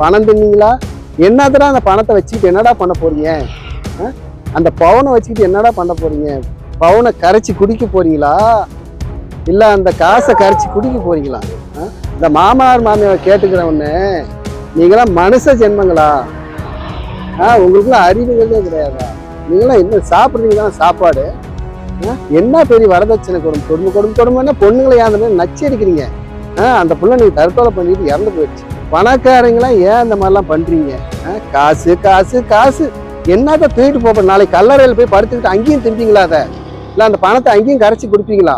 பணம் தின்னீங்களா? என்னதுடா அந்த பணத்தை வச்சுக்கிட்டு என்னடா பண்ண போறீங்க? ஆ? அந்த பவுனை வச்சுக்கிட்டு என்னடா பண்ண போறீங்க? பவுனை கரைச்சி குடிக்க போறீங்களா? இல்ல அந்த காசை கரைச்சி குடிக்க போறீங்களா? ஆ? இந்த மாமனார் மாமியாவை கேட்டுக்கிறவன்னு நீங்களாம் மனுஷ ஜென்மங்களா? ஆ உங்களுக்குலாம் அறிவுங்கிறதே கிடையாதா? நீங்களாம் என்ன சாப்பிட்றீங்களா? சாப்பாடு? ஆ? என்ன பெரிய வரதட்சணை கொடுமை? கொடுமை கொடுமை கொடுமைன்னா பொண்ணுங்களை ஏன் அந்த மாதிரி நச்சு அடிக்கிறீங்க? ஆ அந்த பிள்ளை நீங்கள் தற்கொலை பண்ணிட்டு இறந்து போயிடுச்சு. பணக்காரங்களாம் ஏன் இந்த மாதிரிலாம் பண்றீங்க? ஆ? காசு காசு காசு. என்னத்த தூக்கிட்டு போப்ப நாளைக்கு கல்லறையில் போய் படுத்துக்கிட்டு அங்கேயும் திம்பீங்களா அதை? இல்லை அந்த பணத்தை அங்கேயும் கரைச்சி கொடுப்பீங்களா?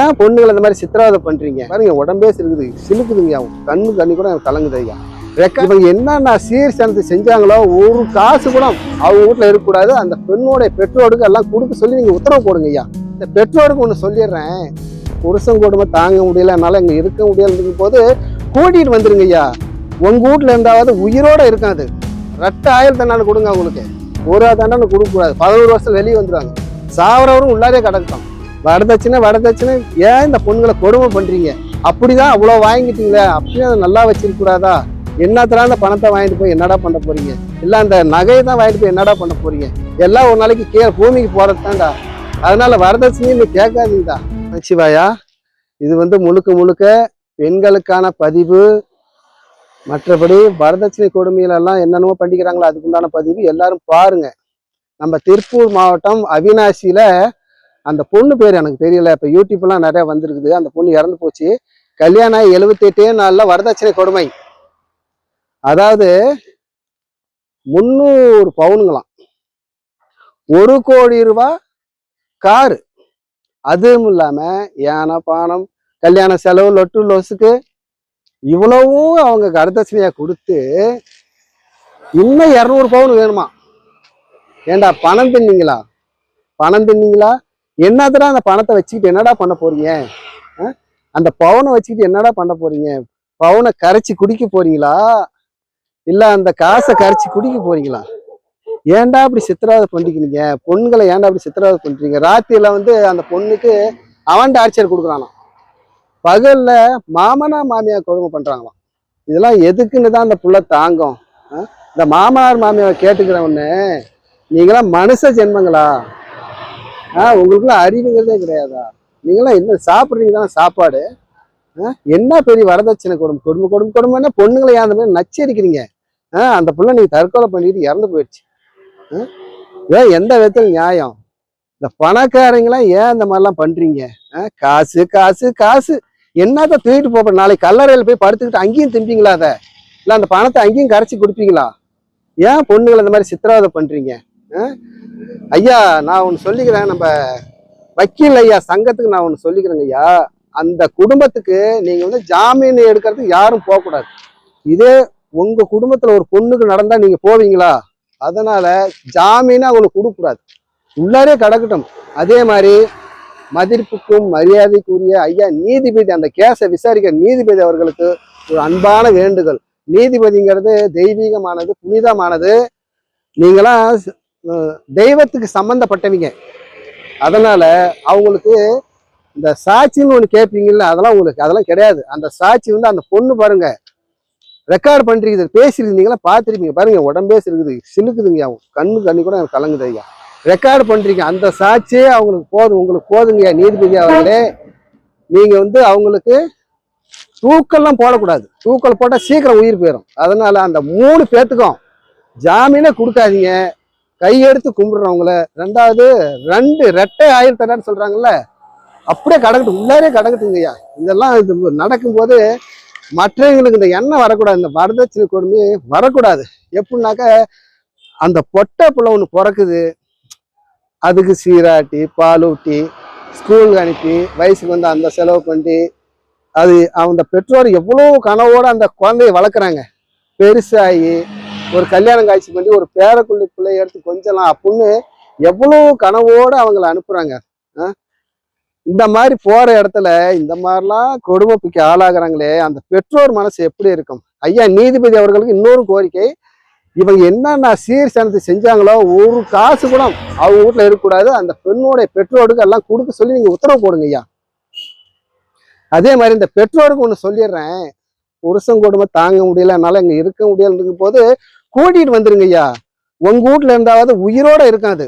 ஏன் பொண்ணுங்களை இந்த மாதிரி சித்திரவதை பண்றீங்க? பாருங்க உடம்பே சிலுக்குது சிலுக்குதுங்க அவன். கண்ணு கண்ணி கூட எனக்கு கலங்குது ஐயா. இவங்க என்னென்ன சீர்சனத்தை செஞ்சாங்களோ ஒரு காசு கூட அவங்க வீட்டில் இருக்கக்கூடாது. அந்த பெண்ணோட பெற்றோருக்கு எல்லாம் கொடுக்க சொல்லி நீங்க உத்தரவு போடுங்க ஐயா. இந்த பெற்றோருக்கு ஒன்று சொல்லிடுறேன். புருஷன் கொடுமை தாங்க முடியல என்னால இங்க இருக்க முடியலங்கும் போது கூட்டிகிட்டு வந்துருங்க ஐயா. உங்கள் வீட்டில் இருந்தாவது உயிரோட இருக்காது. ரெட்டை ரெட்ட ஆயிரம் தண்டான கொடுங்க அவங்களுக்கு. ஒரு தண்டான கொடுக்கக்கூடாது. பதினோரு வருஷம் வெளியே வந்துருவாங்க. சாவரவரும் உள்ளாரே கிடக்கும் வரதட்சணை வரதட்சணை ஏன் இந்த பொண்ணுங்களை கொடுமை அப்படி அப்படிதான் அவ்வளோ வாங்கிட்டீங்களே. அப்படியே அதை நல்லா வச்சிருக்கக்கூடாதா? கூடாதா அந்த பணத்தை வாங்கிட்டு போய் என்னடா பண்ண போறீங்க? இல்லை அந்த நகையை தான் வாங்கிட்டு போய் என்னடா பண்ண போறீங்க? எல்லாம் ஒரு நாளைக்கு கீழே பூமிக்கு போகிறது தான்டா அதனால வரதட்சணையும் நீ கேட்காதீங்கடா. சிவாயா இது வந்து முழுக்க முழுக்க பெண்களுக்கான பதிவு மற்றபடி வரதட்சணை கொடுமையிலெல்லாம் என்னென்னமோ பண்ணிக்கிறாங்களோ அதுக்குண்டான பதிவு எல்லாரும் பாருங்க. நம்ம திருப்பூர் மாவட்டம் அவினாசியில அந்த பொண்ணு பேர் எனக்கு தெரியல. இப்போ யூடியூப்லாம் நிறையா வந்திருக்குது. அந்த பொண்ணு இறந்து போச்சு. கல்யாணம் ஆகி எழுபத்தெட்டே நாளில் வரதட்சணை கொடுமை. அதாவது முந்நூறு பவுனுங்களாம். ஒரு கோடி ரூபா காரு. அதுவும் இல்லாமல் யானை பானம் கல்யாண செலவு லொட்டு லொசுக்கு இவ்வளவும் அவங்க வரதட்சணையா கொடுத்து இன்னும் இரநூறு பவுன் வேணுமா? ஏண்டா பணம் தின்னீங்களா? பணம் தின்னீங்களா? என்னதுடா அந்த பணத்தை வச்சுக்கிட்டு என்னடா பண்ண போறீங்க? ஆ? அந்த பவுனை வச்சுக்கிட்டு என்னடா பண்ண போறீங்க? பவுனை கரைச்சி குடிக்க போறீங்களா? இல்லை அந்த காசை கரைச்சி குடிக்க போறீங்களா? ஏன்டா அப்படி சித்திராவது பண்ணிக்கிறீங்க பொண்ணுங்களை ஏன்டா அப்படி சித்திராவது பண்ணுறீங்க ராத்திரியில் வந்து அந்த பொண்ணுக்கு அவன் டார்ச்சர் கொடுக்குறானாம். பகல்ல மாமனா மாமியா கொடுமை பண்றாங்களாம். இதெல்லாம் எதுக்குன்னு தான் அந்த புள்ள தாங்கும். ஆ? இந்த மாமனார் மாமியாவை கேட்டுக்கிறவன்னு நீங்களாம் மனுஷ ஜென்மங்களா? ஆ உங்களுக்குலாம் அறிவுங்கிறதே கிடையாதா? நீங்களாம் என்ன சாப்பிட்றீங்க தான் சாப்பாடு? ஆ? என்ன பெரிய வரதட்சணை கொடுமை? கொடுமை கொடுமை கொடுமைன்னா பொண்ணுங்களை ஏன் அந்த மாதிரி நச்சரிக்கிறீங்க? ஆ அந்த புள்ள நீங்க தற்கொலை பண்ணிட்டு இறந்து போயிடுச்சு. ஆ? ஏன் எந்த விதத்தில் நியாயம். இந்த பணக்காரங்களாம் ஏன் இந்த மாதிரிலாம் பண்றீங்க? ஆ? காசு காசு காசு. என்னத்த தூக்கிட்டு போப்ப நாளைக்கு கல்லறையில் போய் படுத்துக்கிட்டு அங்கேயும் திம்பிங்களா அதை? இல்லை அந்த பணத்தை அங்கேயும் கரைச்சி கொடுப்பீங்களா? ஏன் பொண்ணுங்களை இந்த மாதிரி சித்திராவதை பண்ணுறீங்க ஆ? ஐயா நான் ஒன்று சொல்லிக்கிறேன் நம்ம வக்கீல் ஐயா சங்கத்துக்கு நான் ஒன்று சொல்லிக்கிறேங்க ஐயா. அந்த குடும்பத்துக்கு நீங்கள் வந்து ஜாமீன் எடுக்கிறதுக்கு யாரும் போகக்கூடாது இதே உங்கள் குடும்பத்தில் ஒரு பொண்ணுக்கு நடந்தால் நீங்கள் போவீங்களா? அதனால் ஜாமீனாக அவங்களுக்கு கொடுக்கக்கூடாது உள்ளாரே கிடக்கட்டும். அதே மாதிரி மதிப்புக்கும் மரியாதைக்குரிய ஐயா நீதிபதி அந்த கேஸை விசாரிக்கிற நீதிபதி அவர்களுக்கு ஒரு அன்பான வேண்டுதல் நீதிபதிங்கிறது தெய்வீகமானது புனிதமானது. நீங்களாம் தெய்வத்துக்கு சம்பந்தப்பட்டவங்க. அதனால அவங்களுக்கு இந்த சாட்சின்னு ஒன்று கேட்பீங்கல்ல அதெல்லாம் உங்களுக்கு அதெல்லாம் கிடையாது. அந்த சாட்சி வந்து அந்த பொண்ணு பாருங்க. ரெக்கார்ட் பண்ணுறீங்க பேசியிருந்தீங்களா பார்த்துருப்பீங்க பாருங்க உடம்பே சிலுக்குது சிலுக்குதுங்க. அவன் கண்ணு கண்ணி கூட எனக்கு கலங்குது ஐயா. ரெக்கார்டு பண்றீங்க அந்த சாட்சியே அவங்களுக்கு போதும். உங்களுக்கு போதுங்கய்யா நீதிபதி அவர்களே. நீங்க வந்து அவங்களுக்கு தூக்கெல்லாம் போடக்கூடாது. தூக்கல் போட்டால் சீக்கிரம் உயிர் போயிடும் அதனால அந்த மூணு பேத்துக்கும் ஜாமீனே கொடுக்காதீங்க. கையெடுத்து கும்பிடுறவங்கள. ரெண்டாவது ரெண்டு ரெட்டை ஆயிரம் தரான்னு சொல்றாங்கல்ல அப்படியே கடக்கட்டும். உள்ளாரே கடக்கட்டுங்கய்யா இதெல்லாம் இது நடக்கும்போது மற்றவங்களுக்கு இந்த எண்ணெய் வரக்கூடாது. இந்த வரதட்சணை கொடுமை வரக்கூடாது. எப்படின்னாக்க அந்த பொட்டை பிள்ளை ஒன்று பிறக்குது. அதுக்கு சீராட்டி பாலூட்டி ஸ்கூலுக்கு அனுப்பி வயசுக்கு வந்து அந்த செலவு பண்ணி அது அந்த பெற்றோர் எவ்வளோ கனவோடு அந்த குழந்தைய வளர்க்குறாங்க. பெருசாகி ஒரு கல்யாணம் காட்சி பண்ணி ஒரு பேரக்குள்ளி பிள்ளைய எடுத்து கொஞ்சலாம் அப்படின்னு எவ்வளோ கனவோடு அவங்கள அனுப்புகிறாங்க இந்த மாதிரி போகிற இடத்துல இந்த மாதிரிலாம் கொடுமைப்புக்கு ஆளாகிறாங்களே அந்த பெற்றோர் மனசு எப்படி இருக்கும்? ஐயா நீதிபதி அவர்களுக்கு இன்னொரு கோரிக்கை இவங்க என்னென்ன சீர் சேனத்தை செஞ்சாங்களோ ஒரு காசு கூட அவங்க வீட்டில் இருக்கக்கூடாது. அந்த பெண்ணோட பெற்றோருக்கு எல்லாம் கொடுக்க சொல்லி நீங்க உத்தரவு போடுங்க ஐயா. அதே மாதிரி இந்த பெற்றோருக்கு ஒன்று சொல்லிடுறேன். புருஷன் கொடுமை தாங்க முடியல என்னால இங்க இருக்க முடியலங்கும் போது கூட்டிட்டு வந்துருங்க ஐயா. உங்க வீட்டில் இருந்தாவது உயிரோட இருக்காது.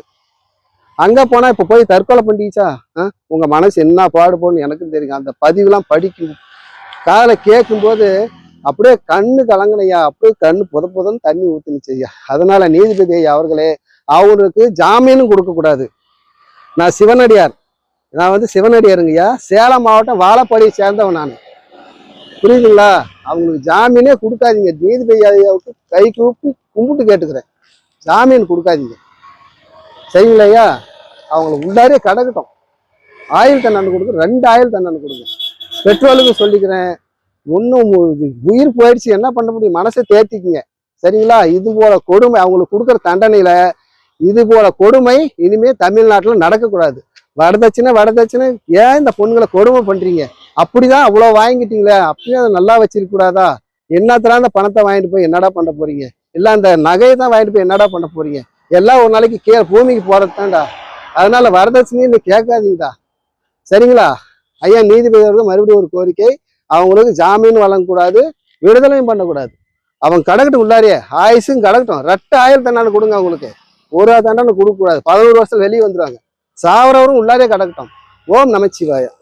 அங்கே அங்க போனா போய் தற்கொலை பண்ணிச்சா உங்க மனசு என்ன பாடுபோன்னு எனக்கும் தெரியும். அந்த பதிவுலாம் படிக்கும் காதலை கேட்கும்போது அப்படியே கண்ணு கலங்கினையா அப்படியே கண்ணு புத புதன்னு தண்ணி ஊத்துனுச்சையா அதனால நீதிபதி ஐயா அவர்களே அவருக்கு ஜாமீனும் கொடுக்க கூடாது. நான் சிவனடியார். நான் வந்து சிவனடியாருங்கய்யா. சேலம் மாவட்டம் வாழப்பாடியை சேர்ந்தவன் நான். புரியுதுங்களா? அவங்களுக்கு ஜாமீனே கொடுக்காதீங்க. நீதிபதி ஐயாவுக்கு கை கூப்பி கும்பிட்டு கேட்டுக்கிறேன். ஜாமீன் கொடுக்காதீங்க. சரிங்களா ஐயா அவங்களுக்கு உள்ளாரே கிடக்கட்டும். ஆயில் தண்டனை கொடுங்க. ரெண்டு ஆயில் தண்டனை கொடுங்க. பெட்ரோலுக்கு சொல்லிக்கிறேன். ஒன்றும் உயிர் போயிடுச்சு என்ன பண்ண முடியும்? மனசை தேர்த்திக்குங்க சரிங்களா? இது போல கொடுமை அவங்களுக்கு கொடுக்குற தண்டனையில இது போல கொடுமை இனிமே தமிழ்நாட்டில் நடக்கக்கூடாது. வரதட்சணை வரதட்சணை. ஏன் இந்த பொண்ணுங்களை கொடுமை பண்றீங்க? அப்படிதான் அவ்வளோ வாங்கிட்டீங்களே? அப்படியே அதை நல்லா வச்சிருக்கக்கூடாதா கூடாதா? அந்த பணத்தை வாங்கிட்டு போய் என்னடா பண்ண போறீங்க? இல்லை அந்த நகையை தான் வாங்கிட்டு போய் என்னடா பண்ண போறீங்க? எல்லாம் ஒரு நாளைக்கு கே பூமிக்கு போறது தான்டா அதனால வரதட்சணையும் இன்னும் கேட்காதீங்கடா. சரிங்களா? ஐயா நீதிபதி அவர்கள் மறுபடியும் ஒரு கோரிக்கை. அவங்களுக்கு ஜாமீன் வழங்கக்கூடாது விடுதலையும் பண்ணக்கூடாது. அவங்க கடக்கட்டும் உள்ளாரியே ஆயுசும் கடக்கட்டும். ரெட்டு ஆயிரம் தண்டனை கொடுங்க அவங்களுக்கு. ஒரு தண்டனை கொடுக்கக்கூடாது. பதினோரு வருஷத்துல வெளியே வந்துடுவாங்க சாவரவரும் உள்ளாரே கடக்கட்டும். ஓம் நமச்சிவாயா.